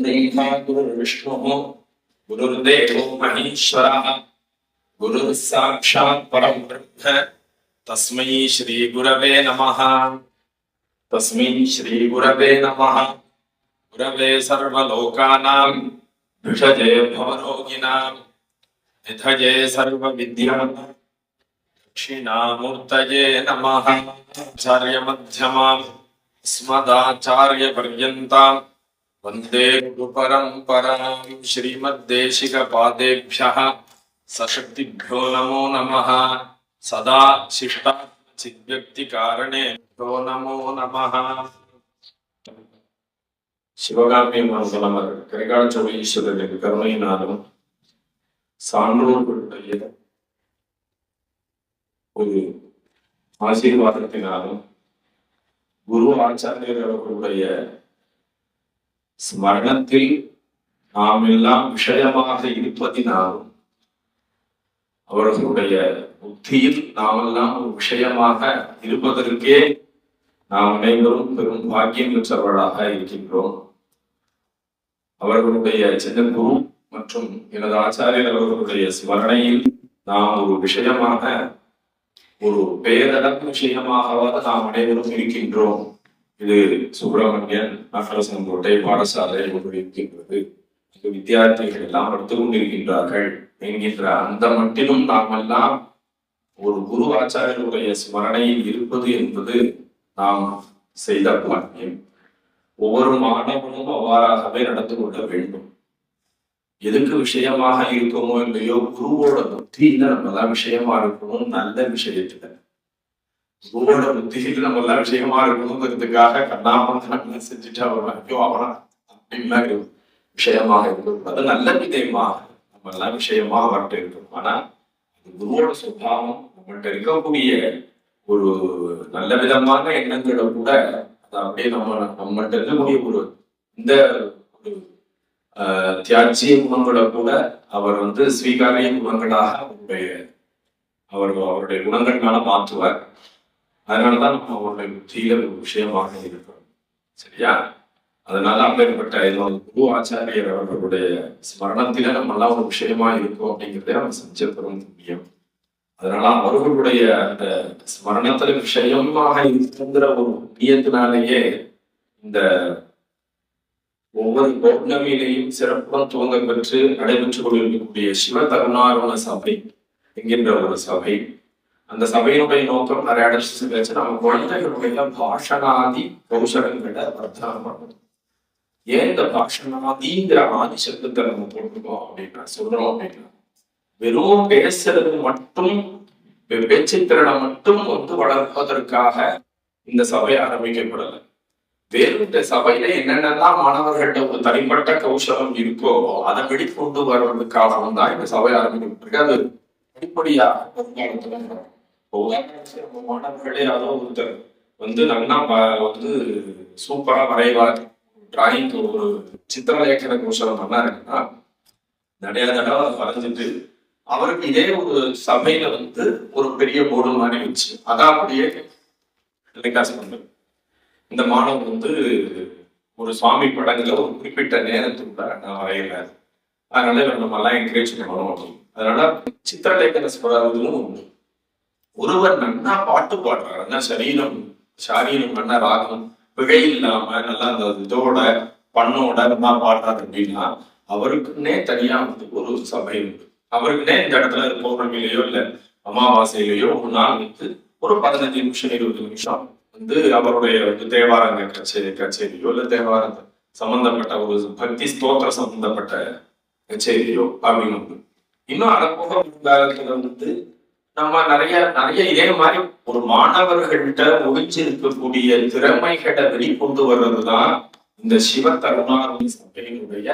ब्रह्मा गुरुर्देवो महेश्वरः गुरुः साक्षात् परं ब्रह्म तस्मै श्रीगुरवे नमः। तस्मै श्रीगुरवे नमः। गुरवे सर्वलोकानां भिषजे भवरोगिणां निधये सर्वविद्यानां दक्षिणामूर्तये नमः। आचार्यमध्यमाम् अस्मदाचार्यपर्यन्ताम्। वन्दे गुरुपरम्पराम् श्रीमद्देशिकपादेभ्यः सशक्तिभ्यो नमो नमः सदा शिष्टा चिद्व्यक्तिकारणेभ्यो नमो नमः சிவகாமி மங்களமர் கரிகாலச்சோழ ஈஸ்வரருக்கு கருணையினாலும் சான்றோர்களுடைய ஒரு ஆசீர்வாதத்தினாலும் குரு ஆச்சாரியர் அவர்களுடைய ஸ்மரணத்தில் நாம் எல்லாம் விஷயமாக இருப்பதினாலும் அவர்களுடைய புத்தியில் நாம் எல்லாம் ஒரு விஷயமாக இருப்பதற்கே நாம் அனைவரும் பெரும் பாக்கியம் பெற்றவர்களாக இருக்கின்றோம். அவர்களுடைய சின்ன குரு மற்றும் எனது ஆச்சாரியர் அவர்களுடைய ஸ்மரணையில் நாம் ஒரு விஷயமாக ஒரு பேரளவு விஷயமாகவாது நாம் அனைவரும் இருக்கின்றோம். இது சுப்பிரமணியன் நகரசங்கோட்டை பாடசாலை ஒன்று இருக்கின்றது இங்கு வித்தியார்த்திகள் எல்லாம் எடுத்து கொண்டிருக்கின்றார்கள் என்கின்ற அந்த மட்டிலும் நாம் எல்லாம் ஒரு குரு ஆச்சாரியருடைய ஸ்மரணையில் இருப்பது என்பது நாம் செய்த பாக்கியம். ஒவ்வொரு மாணவனும் அவ்வாறாகவே நடந்து கொள்ள வேண்டும். எதுக்கு விஷயமாக இருக்கோமோ இல்லையோ குருவோட புத்தியில நம்ம விஷயமா இருக்கணும் நல்ல விஷயத்துல. குருவோட புத்தியில நம்ம எல்லாம் விஷயமா இருக்கணுங்கிறதுக்காக கண்ணாமலாம் செஞ்சுட்டு அவர் ஐயோ அவனா அப்படின்லாம் இருக்கு. விஷயமாக இருக்கக்கூடாது நல்ல விதயமாக நம்ம எல்லாம் விஷயமாக அவர்கிட்ட இருக்கணும் ஆனா அது குருவோட சுபாவம் நம்மகிட்ட இருக்கக்கூடிய ஒரு நல்ல விதமான எண்ணங்களை கூட அதை அப்படியே நம்ம நம்மகிட்ட இருக்கக்கூடிய ஒரு இந்த ஒரு ஆஹ், குணங்களை கூட அவர் வந்து ஸ்வீகாரிய குணங்களாக அவருடைய அவர் அவருடைய குணங்களால மாற்றுவார் அதனாலதான் நம்ம அவருடைய புத்தியில ஒரு விஷயமாக இருக்கிறோம். சரியா? அதனால அப்பேற்பட்ட என்னோட குரு ஆச்சாரியர் அவர்களுடைய ஸ்மரணத்தில நம்ம எல்லாம் ஒரு விஷயமா இருக்கோம் அப்படிங்கிறதே நம்ம செஞ்ச பெரும் புண்ணியம் அதனால அவர்களுடைய அந்த ஸ்மரணத்துல விஷயமாக இருக்குங்கிற ஒரு புண்ணியத்தினாலேயே இந்த ஒவ்வொரு பௌர்ணமியிலையும் சிறப்புடன் துவங்க பெற்று நடைபெற்றுக் கொண்டிருக்கக்கூடிய சிவ தருணாரண சபை என்கின்ற ஒரு சபை அந்த சபையினுடைய நோக்கம் நிறைய இடத்துல வச்சு நம்ம குழந்தைகளுடைய பாஷணாதி கௌசலங்களை வர்த்தகம் பண்ணணும் ஏன் இந்த பாஷணாதிங்கிற ஆதி சப்தத்தை நம்ம போட்டுக்கோம் அப்படின்னா சொல்றோம் அப்படின்னா வெறும் பேசுறது மட்டும் பேச்சுத்திறனை திறனை மட்டும் வந்து வளர்ப்பதற்காக இந்த சபை ஆரம்பிக்கப்படலை. வேறு இந்த சபையில என்னென்னலாம் மாணவர்கள்ட்ட ஒரு தனிப்பட்ட கௌசலம் இருக்கோ அதை வெளிக்கொண்டு வர்றதுக்காகவும் தான் இந்த சபை ஆரம்பிக்கப்பட்டிருக்கு. அது படிப்படியா மாணவர்களே அதோ ஒருத்தர் வந்து நல்லா வந்து சூப்பரா வரைவார் டிராயிங் ஒரு சித்திரலேಖன கோஷம் நல்லா இருக்குன்னா நிறைய தடவை வரைஞ்சிட்டு அவருக்கு இதே ஒரு சபையில வந்து ஒரு பெரிய போர்டு மாதிரி வச்சு அதான் அப்படியே டெலிகாஸ்ட் பண்றது இந்த மாணவன் வந்து ஒரு சுவாமி படங்களை ஒரு குறிப்பிட்ட நேரத்துக்குள்ள நான் வரைகிறேன் அதனால இவர் நம்ம எல்லாம் என்கரேஜ் பண்ணணும் அப்படின்னு. அதனால சித்திரலேಖன ஸ்பராவதும் உண்டு ஒருவர் நன்னா பாட்டு பாடுறாருன்னா சரீரம் சாரீரம் பண்ண ராகம் பிழை இல்லாம நல்லா அந்த இதோட பண்ணோட நல்லா பாடுறாரு அப்படின்னா அவருக்குன்னே தனியா வந்து ஒரு சபை உண்டு. அவருக்குன்னே இந்த இடத்துல பௌர்ணமியிலேயோ இல்ல அமாவாசையிலேயோ ஒரு நாள் வந்து ஒரு பதினஞ்சு நிமிஷம் இருபது நிமிஷம் வந்து அவருடைய வந்து தேவாரங்க கச்சேரி கச்சேரியோ இல்ல தேவாரங்க சம்பந்தப்பட்ட ஒரு பக்தி ஸ்தோத்திர சம்பந்தப்பட்ட கச்சேரியோ அப்படின்னு இன்னும் அதை காலத்துல வந்து நம்ம நிறைய நிறைய இதே மாதிரி ஒரு மாணவர்கள்ட்ட ஒழிச்சிருக்கக்கூடிய திறமைகளை வெளிக்கொண்டு வர்றதுதான் இந்த சிவ தருணாரணி சபையினுடைய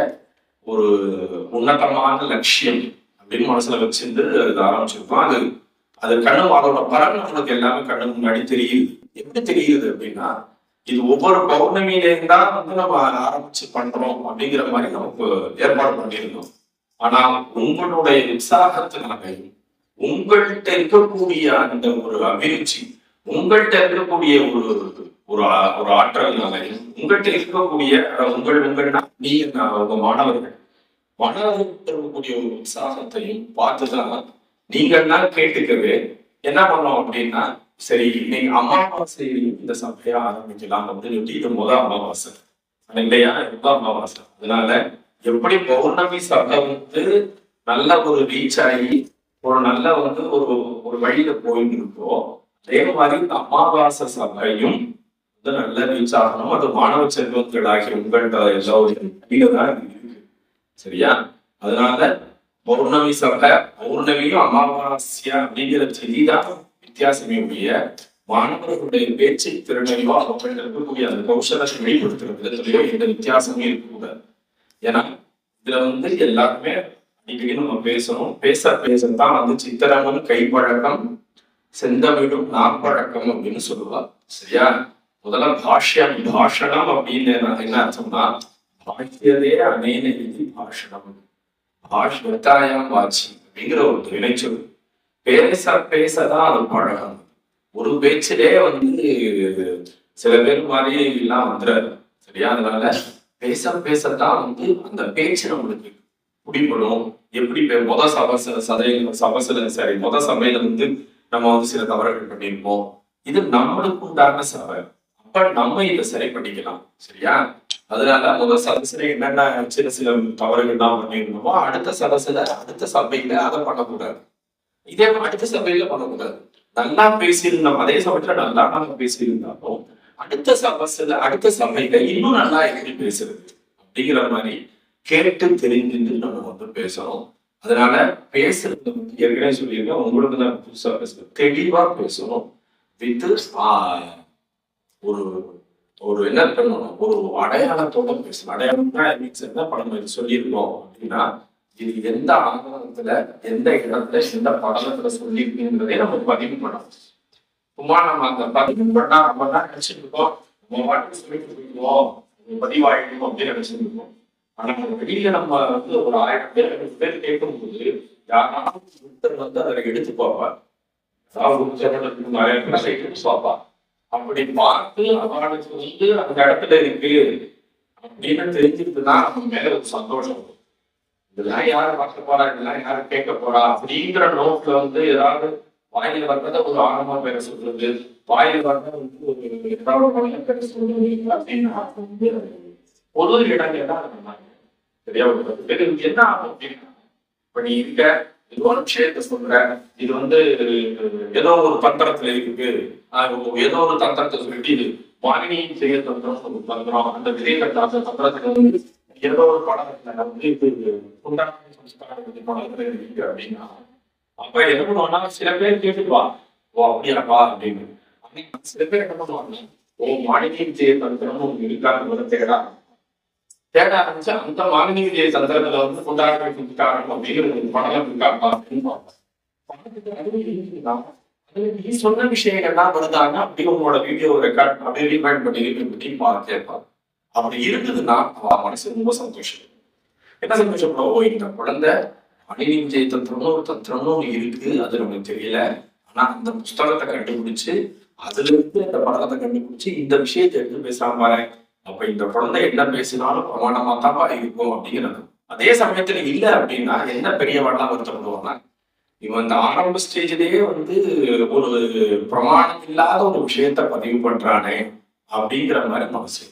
ஒரு உன்னதமான லட்சியம் அப்படின்னு மனசுல வச்சிருந்து அது ஆரம்பிச்சிருக்கோம். அது அது கண்ணு அதோட பலன் நம்மளுக்கு எல்லாமே கண்ணு முன்னாடி தெரியுது. எப்படி தெரியுது அப்படின்னா இது ஒவ்வொரு பௌர்ணமியிலேயும் தான் வந்து நம்ம ஆரம்பிச்சு பண்றோம் அப்படிங்கிற மாதிரி நமக்கு ஏற்பாடு பண்ணியிருந்தோம். ஆனா உங்களுடைய உற்சாகத்தினாலையும் உங்கள்கிட்ட இருக்கக்கூடிய அந்த ஒரு அபிருச்சி உங்கள்கிட்ட இருக்கக்கூடிய ஒரு ஒரு ஆ- ஒரு ஆற்றல்னாலையும் உங்கள்கிட்ட இருக்கக்கூடிய உங்கள் உங்கள்னா நீங்க உங்க மாணவர்கள் மாணவர்கள் இருக்கக்கூடிய ஒரு உற்சாகத்தையும் பார்த்துதான் நீங்கன்னா கேட்டுக்கவே என்ன பண்ணோம் அப்படின்னா சரி நீங்க அமாவாசை இந்த சபையா ஆரம்பிக்கலாம் அப்படின்னு சொல்லி இது முதல் அமாவாசை. இல்லையா? இதுதான் அமாவாசை. அதனால எப்படி பௌர்ணமி சபை வந்து நல்ல ஒரு ரீச் ஆகி ஒரு நல்ல வந்து ஒரு ஒரு வழியில போயிட்டு இருக்கோ அதே மாதிரி இந்த அமாவாசை சபையும் வந்து நல்ல ரீச் ஆகணும். அது மாணவ செல்வங்களாகி உங்கள்கிட்ட எல்லோரும் கையில தான் இருக்கு. சரியா? அதனால பௌர்ணமி சபை பௌர்ணமியும் அமாவாஸ்யா அப்படிங்கிற செய்திதான் வித்தியாசமே உடைய மாணவர்களுடைய பேச்சு திறனையோ அவர்கள் இருக்கக்கூடிய அந்த கௌசலத்தை வெளிப்படுத்துற விதத்திலேயோ எந்த வித்தியாசமே இருக்கக்கூடாது. ஏன்னா இதுல வந்து எல்லாருமே இன்னைக்கு நம்ம பேசணும். பேச பேசத்தான் வந்து சித்திரமும் கைப்பழக்கம் செந்தமிழும் நாப்பழக்கம் அப்படின்னு சொல்லுவா. சரியா? முதல்ல பாஷ்யம் பாஷணம் அப்படின்னு என்ன அர்த்தம்னா பாஷ்யதே அனேன இது பாஷணம். பாஷ்யத்தாயம் வாட்சி அப்படிங்கிற ஒரு வினைச்சொல் பேச பேசதான் அது பழகம். ஒரு பேச்சிலே வந்து சில பேர் மாதிரி எல்லாம் வந்துடுறாரு சரியா? அதனால பேச பேசத்தான் வந்து அந்த பேச்சு நம்மளுக்கு பிடிபடும் எப்படி மொத முத சபச சதையில சபசில சரி மொத சபையில வந்து நம்ம வந்து சில தவறுகள் பண்ணியிருப்போம். இது நம்மளுக்கு உண்டான சபை. அப்ப நம்ம இதை சரி பண்ணிக்கலாம். சரியா? அதனால முதல் சதசுல என்னென்ன சில சில தவறுகள்லாம் பண்ணியிருந்தோமோ அடுத்த சதசுல அடுத்த சபையில அதை பண்ணக்கூடாது. இதே அடுத்த சபையில பண்ணக்கூடாது. நல்லா பேசியிருந்தோம் அதே சமயத்துல நல்லா நம்ம பேசியிருந்தாலும் அடுத்த சபஸ்ல அடுத்த சபையில இன்னும் நல்லா எப்படி பேசுறது. அப்படிங்கிற மாதிரி கேட்டு தெரிஞ்சு நம்ம வந்து பேசணும். அதனால பேசுறது வந்து ஏற்கனவே சொல்லியிருக்கேன் உங்களுக்கு தான் புதுசா பேசுறது தெளிவா பேசணும். வித் ஒரு ஒரு என்ன பண்ணணும்? ஒரு அடையாளத்தோட பேசணும். அடையாளம்னா மீன்ஸ் என்ன படம் இது சொல்லியிருக்கோம் அப்படின்னா இது எந்த ஆதாரத்துல எந்த இடத்துல எந்த படலத்துல சொல்லியிருக்கீங்கிறதே நம்ம பதிவு பண்ணணும். சும்மா நம்ம அந்த பதிவு பண்ணா நம்ம தான் நினைச்சிருக்கோம் நம்ம வாட்டி சொல்லிட்டு போயிடுவோம். பதிவாயிடும் அப்படின்னு நினைச்சிருக்கோம். ஆனா வெளியில நம்ம வந்து ஒரு ஆயிரம் பேர் ரெண்டு பேர் கேட்கும்போது யாராவது ஒருத்தர் வந்து அதை எடுத்து பார்ப்பார் அதாவது நிறைய பேர் எடுத்து பார்ப்பா அப்படி பார்த்து அவனுக்கு வந்து அந்த இடத்துல இருக்கு. அப்படின்னு தெரிஞ்சிருக்குன்னா நம்ம மேல ஒரு சந்தோஷம் வரும். இதெல்லாம் யாரு பார்க்க போறா? இதெல்லாம் யாரு கேட்க போறா? அப்படிங்கிற நோட்ல வந்து ஏதாவது வாயில வர்றத ஒரு ஆழமா பேர சொல்றது. வாயில வர்றத வந்து ஒரு ஏதாவது வாயில பொது இடங்கள் தான் அது சரியா என்ன ஆகும் அப்படின்னா இப்ப நீ இருக்க ஏதோ ஒரு விஷயத்த சொல்ற. இது வந்து ஏதோ ஒரு தந்திரத்துல இருக்கு ஆஹ் ஏதோ ஒரு தந்திரத்தை சொல்லிட்டு இது வாங்கினி செய்ய தந்திரம் தந்திரம். அந்த விதைகட்டாத தந்திரத்துல வந்து ஏதோ ஒரு படத்துல வந்து இது இருக்கு அப்படின்னா அப்ப என்ன பண்ணுவாங்கன்னா சில பேர் கேட்டுப்பா ஓ அப்படியாப்பா அப்படின்னு. சில பேர் என்ன பண்ணுவாங்க ஓ மாணினி செய்ய தந்திரம் இருக்காங்க தேடா தேட ஆரம்பிச்சா அந்த மாலினி விஜய வந்து கொண்டாட காரணம் அப்படிங்கிற ஒரு படம் இருக்காப்பா அப்படின்னு நீ சொன்ன விஷயங்கள்லாம் வருதாங்க அப்படியே உங்களோட வீடியோ ரெக்கார்ட் அப்படியே ரீவைண்ட் பண்ணி ரீவைண்ட் பண்ணி பார்த்து கேட்பான் அப்படி இருந்ததுன்னா அவ மனசு ரொம்ப சந்தோஷம் என்ன சந்தோஷப்படும் ஓ இந்த குழந்தை மணினி விஜய் தந்திரம்னு ஒரு தந்திரம்னு இருக்கு அது நமக்கு தெரியல ஆனா அந்த புஸ்தகத்தை கண்டுபிடிச்சு அதுல இருந்து அந்த படத்தை கண்டுபிடிச்சு இந்த விஷயத்தை எடுத்து பேசாம பாரு அப்ப இந்த குழந்தை என்ன பேசினாலும் பிரமாணமா தான் இருக்கும் அப்படிங்கிறது அதே சமயத்துல இல்ல அப்படின்னா என்ன பெரியவாடெல்லாம் வருத்தப்படுவாங்க இவன் இந்த ஆரம்ப ஸ்டேஜ்லயே வந்து ஒரு பிரமாணம் இல்லாத ஒரு விஷயத்த பதிவு பண்றானே அப்படிங்கிற மாதிரி மனசு.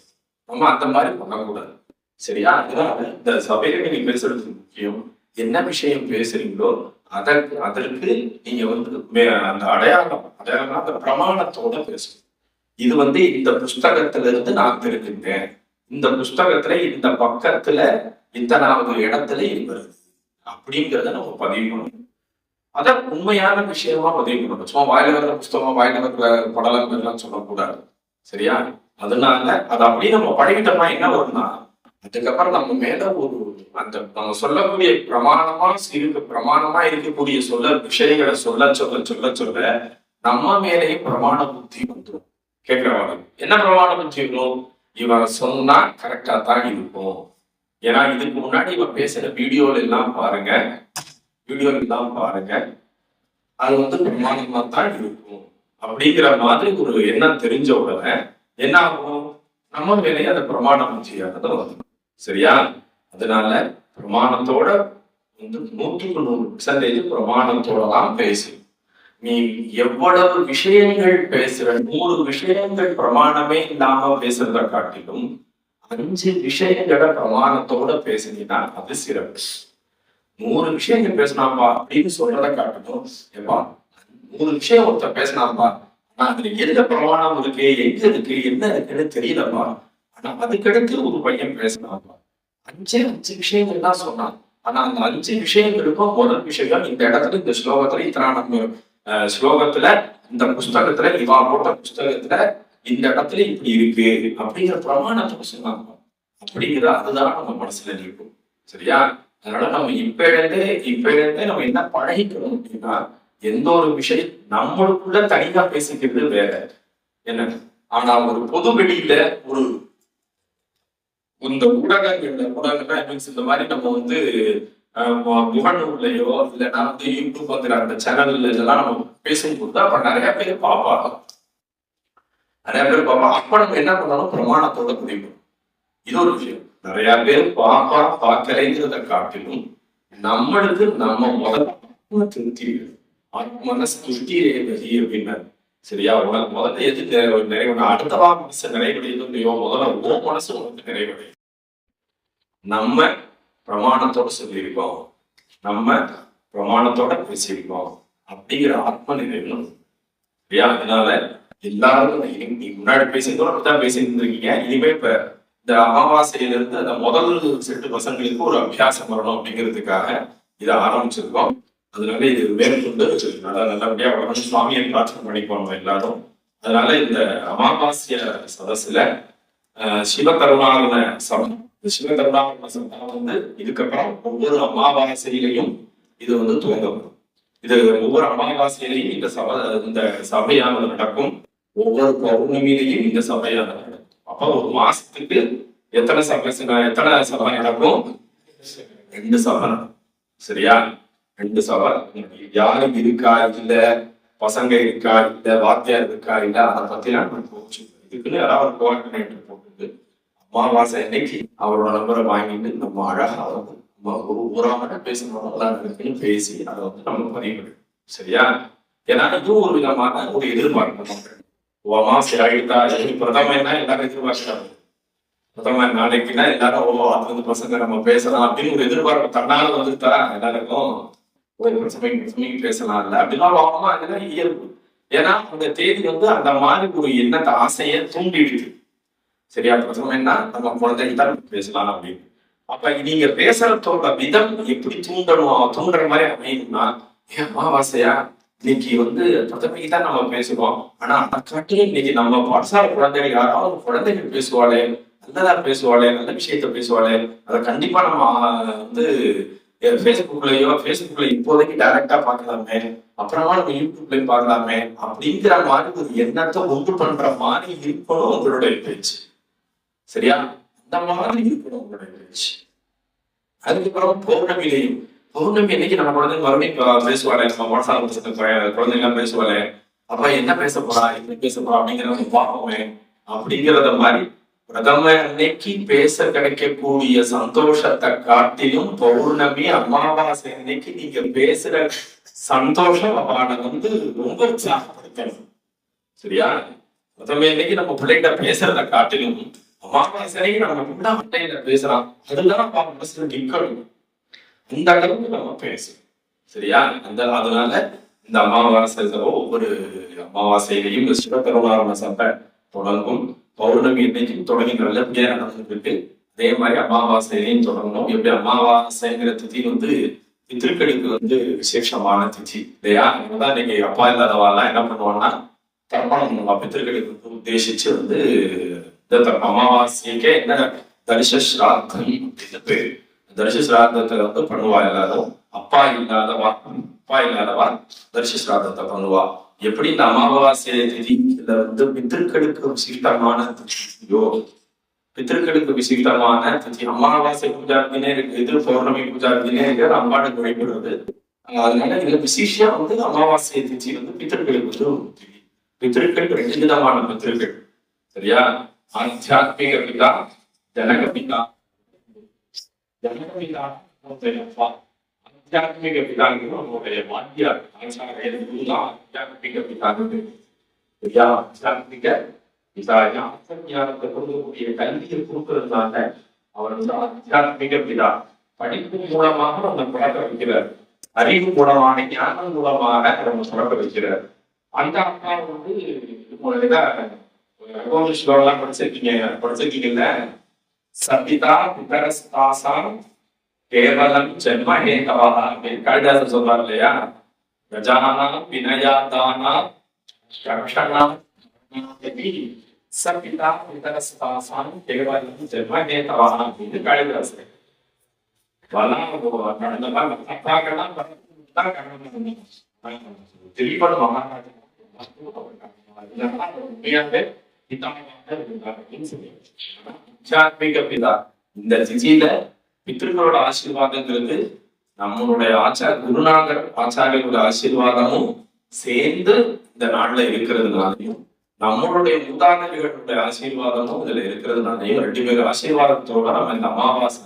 நம்ம அந்த மாதிரி பண்ணக்கூடாது. சரியா? அதனால இந்த சபையில நீங்க பேசுறது முக்கியம். என்ன விஷயம் பேசுறீங்களோ அதற்கு அதற்கு நீங்க வந்து அந்த அடையாளம் அடையாளம் அந்த பிரமாணத்தோட பேசணும் இது வந்து இந்த புஸ்தகத்துல இருந்து நான் தெரிஞ்சுக்கிட்டேன் இந்த புஸ்தகத்துல இந்த பக்கத்துல இத்தனாவது இடத்துல இது வருது. அப்படிங்கிறத நம்ம பதிவு பண்ணணும். அத உண்மையான விஷயமா பதிவு பண்ணணும். சும்மா வாயில வர்ற புஸ்தகம் வாயில வர்ற படலம் எல்லாம் சொல்லக்கூடாது. சரியா? அதனால அதை அப்படியே நம்ம பழகிட்டோம்னா என்ன வரும்னா அதுக்கப்புறம் நம்ம மேல ஒரு அந்த நம்ம சொல்லக்கூடிய பிரமாணமா இருக்கு பிரமாணமா இருக்கக்கூடிய சொல்ல விஷயங்களை சொல்ல சொல்ல சொல்ல சொல்ல நம்ம மேலேயே பிரமாண புத்தி வந்துடும் கேட்கிறவங்க என்ன பிரமாணம் செய்யணும் இவன் சொன்னா கரெக்டா தான் இருக்கும். ஏன்னா இதுக்கு முன்னாடி இவன் பேசுற வீடியோல எல்லாம் பாருங்க. வீடியோல எல்லாம் பாருங்க. அது வந்து பிரமாணமா தான் இருக்கும். அப்படிங்கிற மாதிரி ஒரு எண்ணம் தெரிஞ்ச உடனே என்ன ஆகும்? நம்ம வேலையை அதை பிரமாணம் செய்யாதது வரும். சரியா? அதனால பிரமாணத்தோட வந்து நூற்றுக்கு நூறு பர்சன்டேஜ் பிரமாணத்தோட தான் பேசு. நீ எவ்வளவு விஷயங்கள் பேசுற நூறு விஷயங்கள் பிரமாணமே இல்லாம பேசுறத காட்டிலும் அஞ்சு விஷயங்களை பிரமாணத்தோட பேசுனீங்கன்னா அது சிறப்பு. நூறு விஷயங்கள் பேசினாப்பா அப்படின்னு சொல்றத காட்டணும் ஏப்பா நூறு விஷயம் ஒருத்தர் பேசினாப்பா ஆனா அதுல எந்த பிரமாணம் இருக்கு எங்க இருக்கு என்ன இருக்குன்னு தெரியலப்பா. ஆனா அதுக்கடுத்து ஒரு பையன் பேசினாப்பா. அஞ்சே அஞ்சு விஷயங்கள் தான் சொன்னான். ஆனா அந்த அஞ்சு விஷயங்களுக்கும் முதல் விஷயம் இந்த இடத்துல இந்த ஸ்லோகத்துல இத்தனை நம்ம ஸ்லோகத்துல இந்த புஸ்தகத்துல இவா போட்ட புஸ்தகத்துல இந்த இடத்துல இப்படி இருக்கு அப்படிங்கிற பிரமாணத்தை சொன்னாங்க அப்படிங்கிற அதுதான் நம்ம மனசுல இருக்கும். சரியா? அதனால நம்ம இப்ப இருந்தே இப்ப இருந்தே நம்ம என்ன பழகிக்கணும் அப்படின்னா எந்த ஒரு விஷயம் நம்மளுக்குள்ள தனியா பேசிக்கிறது வேற. என்ன? ஆனா ஒரு பொது வெளியில ஒரு இந்த ஊடகங்கள்ல ஊடகங்கள் இந்த மாதிரி நம்ம வந்து முகநூல்லையோ இல்லைன்னா வந்து யூடியூப் வந்து அந்த சேனல்ல இதெல்லாம் நம்ம பேசும்போது அப்ப நிறைய பேர் பார்ப்பாங்க. நிறைய பேர் பார்ப்பாங்க. அப்ப நம்ம என்ன பண்ணணும்? பிரமாணத்தோட முடியும் இது ஒரு விஷயம். நிறைய பேர் பாப்பா பார்க்கலைங்கிறத காட்டிலும் நம்மளுக்கு நம்ம முதல்ல திருப்தி மனசு ஆத்மன ஸ்துதி சரியா உனக்கு முதல்ல எது நிறைவு நிறைவு அடுத்தவா மனசு நிறைவடையுதோ இல்லையோ முதல்ல ஓ மனசு உனக்கு நிறைவடையும். நம்ம பிரமாணத்தோட சொல்லியிருக்கோம். நம்ம பிரமாணத்தோட பேசியிருக்கோம். அப்படிங்கிற ஆத்ம நினைவு சரியா அதனால எல்லாரும் முன்னாடி பேசியிருந்தோம் அப்படிதான் பேசியிருந்திருக்கீங்க. இருந்திருக்கீங்க இனிமே இப்ப இந்த அமாவாசையில இருந்து அந்த முதல் செட்டு பசங்களுக்கு ஒரு அபியாசம் வரணும் அப்படிங்கிறதுக்காக இதை ஆரம்பிச்சிருக்கோம். அதனால இது மேற்கொண்டு நல்லா நல்லபடியா வளர்ந்து சுவாமியை பிரார்த்தனை பண்ணிக்கோங்க எல்லாரும். அதனால இந்த அமாவாசிய சதஸ்ல சிவ கருணாகன சமம் இந்த சிவ வந்து இதுக்கப்புறம் ஒவ்வொரு அமாவாசையிலையும் இது வந்து துவங்கப்படும். இது ஒவ்வொரு அமாவாசையிலையும் இந்த சபை இந்த சபையானது நடக்கும். ஒவ்வொரு பௌர்ணமியிலையும் இந்த சபையானது நடக்கும். அப்போ ஒரு மாசத்துக்கு எத்தனை சபை எத்தனை சபை நடக்கும்? ரெண்டு சபை நடக்கும். சரியா? ரெண்டு சபை. யாரும் இருக்கா இல்ல? பசங்க இருக்கா இல்ல? வாத்தியார் இருக்கா இல்ல? அதை பத்தி நான் போச்சு இதுக்குன்னு யாராவது கோஆர்டினேட்டர் போட்டு இன்னைக்கு அவரோட நம்பரை வாங்கிட்டு நம்ம அழகா வந்து நம்ம ஒரு பேசணும் நல்லா இருக்குன்னு பேசி அதை வந்து நம்ம பதிவு சரியா? ஏன்னா இதுவும் ஒரு விதமான ஒரு எதிர்பார்ப்பு மக்கள் ஓ ஆகிட்டா பிரதம என்ன எல்லாரும் எதிர்பார்க்கிறாங்க. பிரதம நாளைக்குன்னா எல்லாரும் ஓ அது வந்து பசங்க நம்ம பேசலாம் அப்படின்னு ஒரு எதிர்பார்ப்பு தன்னால வந்துட்டா எல்லாருக்கும் ஒரு பிரச்சனை பேசலாம் இல்ல அப்படின்னா வாமா அதெல்லாம் இயல்பு. ஏன்னா அந்த தேதி வந்து அந்த மாதிரி ஒரு எண்ணத்தை ஆசையை தூண்டிடுது. சரியா பிரச்சனை என்ன நம்ம தான் பேசலாம் அப்படின்னு. அப்ப நீங்க பேசுறதோட விதம் எப்படி தூண்டணும் தூண்டுற மாதிரி அமையணும்னா ஏன் அமாவாசையா? இன்னைக்கு வந்து பிரதமைக்கு தான் நம்ம பேசுவோம் ஆனா அதை காட்டிலும் இன்னைக்கு நம்ம பாடசாலை குழந்தைகள் யாராவது குழந்தைகள் பேசுவாளே நல்லதா பேசுவாளே நல்ல விஷயத்த பேசுவாளே அதை கண்டிப்பா நம்ம வந்து ஃபேஸ்புக்லயோ ஃபேஸ்புக்ல இப்போதைக்கு டைரக்டா பார்க்கலாமே அப்புறமா நம்ம யூடியூப்லயும் பார்க்கலாமே அப்படிங்கிற மாதிரி ஒரு எண்ணத்தை ஒன்று பண்ற மாதிரி இருக்கணும் உங்களுடைய பேச்சு. சரியா? அந்த மாதிரி இருக்கணும் உங்களுடைய அதுக்கப்புறம் பௌர்ணமியிலையும் பௌர்ணமி அன்னைக்கு நம்ம குழந்தை மறுபடியும் பேசுவாரு. நம்ம மனசால குழந்தைங்க பேசுவாரு அப்ப என்ன பேச போறா? என்ன பேச போறா? அப்படிங்கிறத பார்ப்போமே. அப்படிங்கிறத மாதிரி பிரதம அன்னைக்கு பேச கிடைக்கக்கூடிய சந்தோஷத்தை காட்டிலும் பௌர்ணமி அமாவாசை அன்னைக்கு நீங்க பேசுற சந்தோஷம் அவனை வந்து ரொம்ப உற்சாகப்படுத்தணும். சரியா? பிரதம அன்னைக்கு நம்ம பிள்ளைகிட்ட பேசுறத காட்டிலும் அமாவாசை அன்னைக்கு நம்ம பிள்ளை பிள்ளைகிட்ட பேசுறான் அதுதான் அவன் மனசுல நிக்கணும். அந்த அளவுக்கு நம்ம பேசணும். சரியா? அந்த அதனால இந்த அமாவாசை ஒவ்வொரு அமாவாசையிலையும் இந்த சிவபெருமான சபை தொடங்கும். பௌர்ணமி இன்னைக்கும் தொடங்கி நல்லபடியா நடந்துட்டு இருக்கு. அதே மாதிரி அமாவாசையிலையும் தொடங்கணும். எப்படி அமாவாசைங்கிற திதி வந்து பித்திருக்களுக்கு வந்து விசேஷமான திதி இல்லையா? இவங்கதான் இன்னைக்கு அப்பா இல்லாதவாலாம் என்ன பண்ணுவாங்கன்னா தர்ப்பணம் பண்ணுவா பித்திருக்களுக்கு வந்து உத்தேசிச்சு வந்து அமாவாசைக்கே என்ன? தரிச ஸ்ராத்தம் அப்படின்னு பேரு. தரிச வந்து பண்ணுவா எல்லாரும். அப்பா இல்லாதவா? அப்பா இல்லாதவா? தரிச சிராதத்தை பண்ணுவா. எப்படி இந்த அமாவாசை திதியில வந்து பித்திருக்களுக்கு விசிஷ்டமான திதியோ பித்திருக்களுக்கு விசிஷ்டமான திதி அமாவாசை பூஜா இருக்கு. இது பௌர்ணமி பூஜா தினே இருக்கு. அம்பாளுக்கு வழிபடுறது. அதனால இதுல விசேஷா வந்து அமாவாசை திதி வந்து பித்திருக்களுக்கு வந்து பித்திருக்கள் ரெண்டு விதமான பித்திருக்கள். சரியா? ஆத்தியாத்மிக பிதா ஜனக பிதா ஜனக பிதா நம்முடைய அப்பா. ஆத்தியாத்மிக பிதாங்கிறது நம்மளுடைய வாத்தியார். ஆச்சாரியர் குருதான் ஆத்தியாத்மிக பிதா சரியா ஆத்தியாத்மிக பிதா ஆத்மஞானத்தை கொடுக்கக்கூடிய கல்வியை கொடுக்கறதுனால அவர் வந்து ஆத்தியாத்மிக பிதா படிப்பு மூலமாக நம்ம பழக்க வைக்கிறார். அறிவு மூலமான ஞானம் மூலமாக நம்ம பழக்க வைக்கிறார். அந்த அப்பா வந்து ரகுவம்ச ஸ்லோகம்லாம் படிச்சிருக்கீங்க படிச்சிருக்கீங்கல்ல சபிதா பிதரஸ்தாசாம் கேவலம் ஜென்ம ஹேதவா அப்படின்னு காளிதாசன் சொல்றாரு இல்லையா கஜானா வினயாதானா ரக்ஷணா சபிதா பிதரஸ்தாசாம் கேவலம் ஜென்ம ஹேதவா அப்படின்னு காளிதாசன் வலாம் அந்த மாதிரி அப்பாக்கெல்லாம் தான் கண்ணன் திரிபட மகாராஜா பிதா இந்த திதியில பித்ருக்களோட ஆசீர்வாதங்கிறது நம்மளுடைய ஆச்சார குருநாதர் ஆச்சாரியோட ஆசீர்வாதமும் சேர்ந்து இந்த நாள்ல இருக்கிறதுனாலையும் நம்மளுடைய மூதாதையர்களுடைய ஆசீர்வாதமும் இதுல இருக்கிறதுனாலையும் ரெண்டு பேர் ஆசீர்வாதத்தோட நம்ம இந்த அமாவாசை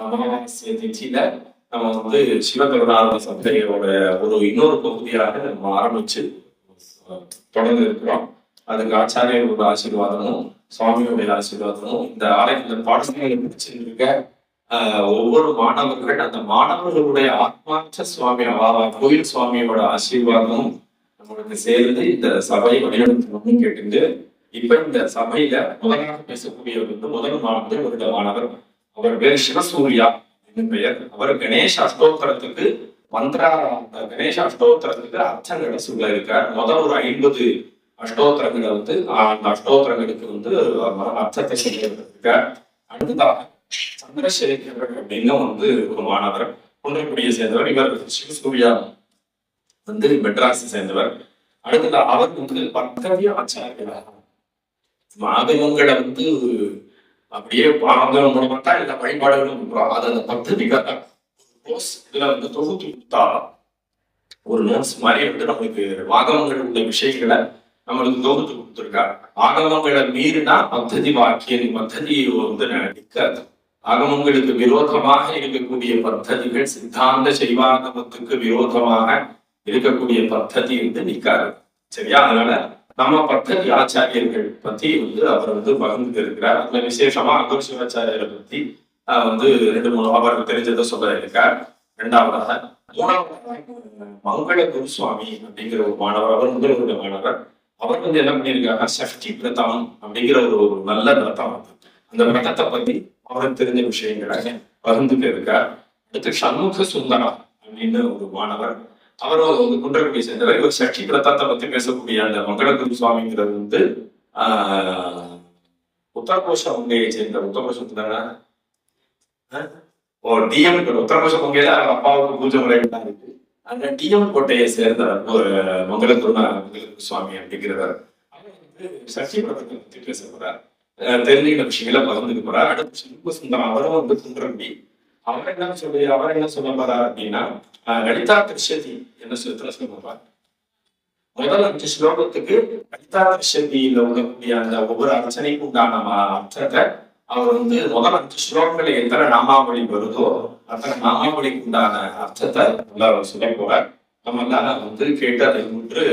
அமாவாசை திதியில நம்ம வந்து சிவகருணாத சந்தையோட ஒரு இன்னொரு பகுதியாக நம்ம ஆரம்பிச்சு தொடர்ந்து இருக்கிறோம் அதுக்கு ஆச்சாரியர்களோட ஆசீர்வாதமும் சுவாமியோட ஆசீர்வாதமும் இந்த ஆலய இந்த பாடசாலையை முடிச்சிருக்க ஒவ்வொரு மாணவர்கள் அந்த மாணவர்களுடைய ஆத்மாச்ச சுவாமி கோயில் சுவாமியோட ஆசீர்வாதமும் நம்மளுக்கு சேர்ந்து இந்த சபையை வழிநடத்தணும்னு கேட்டுட்டு இப்ப இந்த சபையில முதலாக பேசக்கூடியவர் வந்து முதல் மாணவர் ஒரு மாணவர் அவர் பேர் சிவசூர்யா என்று பெயர். அவர் கணேஷ் அஷ்டோத்தரத்துக்கு மந்திரா அந்த கணேஷ் அஷ்டோத்தரத்துக்கு அர்த்தங்களை சொல்ல இருக்கார். முதல் ஒரு ஐம்பது அஷ்டோத்திரங்களை வந்து அந்த அஷ்டோத்திரங்களுக்கு வந்து அர்த்தத்தை செய்யறதுக்கு அடுத்ததாக சந்திரசேகர் அப்படின்னும் வந்து ஒரு மாணவர் குன்றக்குடியை சேர்ந்தவர் இவர் சிவசூர்யா வந்து மெட்ராஸை சேர்ந்தவர். அடுத்தது அவர் வந்து பக்தவிய ஆச்சாரியர் மாதவங்களை வந்து அப்படியே ஆகமம் மூலமா தான் இந்த வழிபாடுகளும் பண்றோம். அது அந்த பக்தவிக்காக கோர்ஸ் இதுல வந்து தொகுத்து கொடுத்தா ஒரு நோட்ஸ் மாதிரி வந்து நம்மளுக்கு ஆகமங்கள் உள்ள விஷயங்களை நம்மளுக்கு தொகுத்து கொடுத்துருக்கா. ஆகமங்களை மீறினா பத்ததி வாக்கியம் பத்ததி வந்து நிற்காது. ஆகமங்களுக்கு விரோதமாக இருக்கக்கூடிய பத்ததிகள் சித்தாந்த சைவாகமத்துக்கு விரோதமாக இருக்கக்கூடிய பத்ததி வந்து நிற்காது. சரியா? அதனால நம்ம பத்ததி ஆச்சாரியர்கள் பத்தி வந்து அவர் வந்து பகிர்ந்து இருக்கிறார். அதுல விசேஷமா அகர் சிவாச்சாரியரை பத்தி ஆஹ் வந்து ரெண்டு மூணு அவருக்கு தெரிஞ்சதை சொல்ல இருக்கார். இரண்டாவதாக மூணாவதாக மங்கள குருசுவாமி அப்படிங்கிற ஒரு மாணவர் அவர் முதல்வருடைய மாணவர். அவர் வந்து என்ன பண்ணியிருக்காருன்னா சஷ்டி பிரதாம் அப்படிங்கிற ஒரு ஒரு நல்ல விரதம் அந்த விரதத்தை பத்தி அவருக்கு தெரிஞ்ச விஷயங்களை பகிர்ந்துட்டு இருக்கார். அடுத்து சண்முக சுந்தரா அப்படின்னு ஒரு மாணவர். அவரும் வந்து குன்றக்குடியை சேர்ந்தவர் இவர் சஷ்டி பிரதாத்தை பத்தி பேசக்கூடிய அந்த மங்களகுரு சுவாமிங்கிறது வந்து ஆஹ் உத்தரகோஷ வங்கையை சேர்ந்த உத்தரகோஷத்து ஆஹ்? ஓ டிஎம் உத்தரகோஷ வங்கையில அவர் அப்பாவுக்கு பூஜை முறைகள்லாம் இருக்கு. அந்த டிஎம் கோட்டையை சேர்ந்தவர் ஒரு மங்களகுருணா மங்களகுரு சுவாமி அப்படிங்கிறவர் சர்ச்சை படத்தை சஷ்டி பேச போறார். அஹ் தெரிஞ்சுக்கிட்ட விஷயங்களை பகிர்ந்துக்க போறார். அடுத்து சண்முக சுந்தரம் அவரும் வந்து குன்றக்குடி அவர் என்ன சொல்லி அவர் என்ன சொல்ல போறார் அப்படின்னா லலிதா திருஷதி என்ன சொல்லி சொல்ல போறார்? முதல் அஞ்சு ஸ்லோகத்துக்கு லலிதா திருஷதியில உள்ளக்கூடிய அந்த ஒவ்வொரு அர்ச்சனைக்கு உண்டான அர்த்தத்தை அவர் வந்து முதல் அஞ்சு ஸ்லோகங்கள் எத்தனை நாமாவளி வருதோ அத்தனை நாமாவளிக்கு உண்டான அர்த்தத்தை எல்லாரும் சொல்ல போறார். நம்ம எல்லாம் வந்து கேட்டு அதை ஒன்று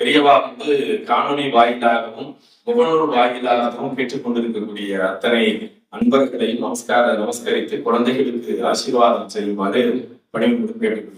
பெரியவா வந்து காணொலி வாயிலாகவும் முகநூல் வாயிலாகவும் கேட்டுக்கொண்டிருக்கக்கூடிய அத்தனை அன்பர்களையும் நமஸ்கார நமஸ்கரித்து குழந்தைகளுக்கு ஆசீர்வாதம் செய்யுமாறு பணிபுரிந்து கேட்டுக்கொண்டு